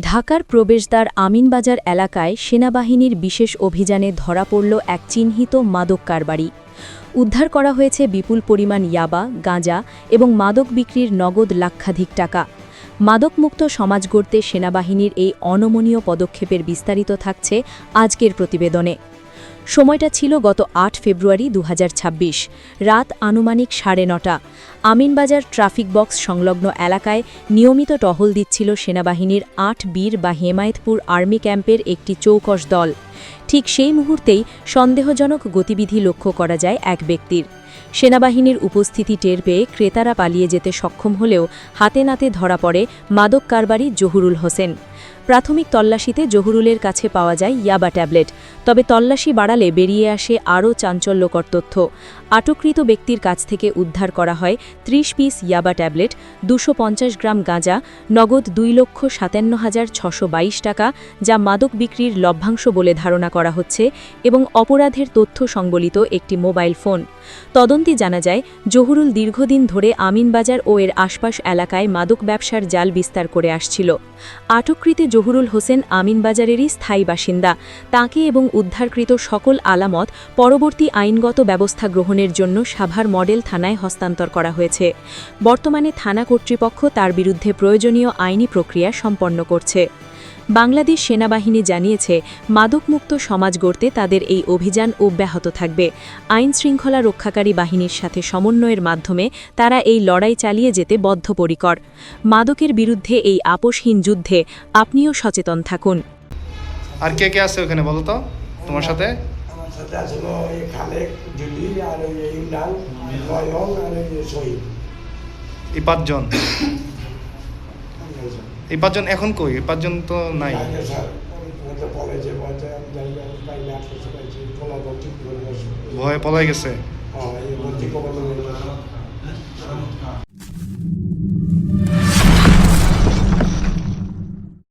ঢাকার প্রবেশদ্বার আমিনবাজার এলাকায় সেনাবাহিনীর বিশেষ অভিযানে ধরা পড়ল এক চিহ্নিত মাদক কারবারি। উদ্ধার করা হয়েছে বিপুল পরিমাণ ইয়াবা, গাঁজা এবং মাদক বিক্রির নগদ লাক্ষাধিক টাকা। মাদকমুক্ত সমাজ গড়তে সেনাবাহিনীর এই অনমনীয় পদক্ষেপের বিস্তারিত থাকছে আজকের প্রতিবেদনে। সময়টা ছিল গত আট ফেব্রুয়ারি দু হাজার ছাব্বিশ, রাত আনুমানিক সাড়ে নটা। আমিনবাজার ট্রাফিক বক্স সংলগ্ন এলাকায় নিয়মিত টহল দিচ্ছিল সেনাবাহিনীর আট বীর বা হেমায়তপুর আর্মি ক্যাম্পের একটি চৌকশ দল। ঠিক সেই মুহূর্তেই সন্দেহজনক গতিবিধি লক্ষ্য করা যায় এক ব্যক্তির। সেনাবাহিনীর উপস্থিতি টের পেয়ে ক্রেতারা পালিয়ে যেতে সক্ষম হলেও হাতে নাতে ধরা পড়ে মাদক কারবারি জহুরুল হোসেন। প্রাথমিক তল্লাশিতে জহুরুলের কাছে পাওয়া যায় ইয়াবা ট্যাবলেট। তবে তল্লাশি বাড়ালে বেরিয়ে আসে আরও চাঞ্চল্যকর তথ্য। আটককৃত ব্যক্তির কাছ থেকে উদ্ধার করা হয় ত্রিশ পিস ইয়াবা ট্যাবলেট, দুশো গ্রাম গাঁজা, নগদ দুই লক্ষ সাতান্ন হাজার ছশো টাকা, যা মাদক বিক্রির লভ্যাংশ বলে ধারণা করা হচ্ছে এবং অপরাধের তথ্য সংবলিত একটি মোবাইল ফোন। তদন্তে জানা যায়, জহুরুল দীর্ঘদিন ধরে আমিনবাজার ও এর আশপাশ এলাকায় মাদক ব্যবসার জাল বিস্তার করে আসছিল। আটককৃত জহুরুল হোসেন আমিনবাজারেরই স্থায়ী বাসিন্দা। তাকে এবং উদ্ধারকৃত সকল আলামত পরবর্তী আইনগত ব্যবস্থা গ্রহণের জন্য সাভার মডেল থানায় হস্তান্তর করা হয়েছে। বর্তমানে থানা কর্তৃপক্ষ তার বিরুদ্ধে প্রয়োজনীয় আইনি প্রক্রিয়া সম্পন্ন করছে। বাংলাদেশ সেনাবাহিনী জানিয়েছে মাদকমুক্ত সমাজ গড়তে তাদের এই অভিযান অব্যাহত থাকবে। আইন শৃঙ্খলা রক্ষাকারী বাহিনীর সাথে সমন্বয়ের মাধ্যমে তারা এই লড়াই চালিয়ে যেতে বদ্ধপরিকর। মাদকের বিরুদ্ধে এই আপোষহীন যুদ্ধে আপনিও সচেতন থাকুন। আর কে কে আছে ওখানে বলো তো? তোমার সাথে? সাথে আসলো এই খালেক জুলি আর ওই ইমরান নয়ন আর ওই শহীদ। এই পাঁচজন। এই পাঁচজন এখন কই? এই পাঁচজন তো নাই। ভয়ে পলাই গেছে।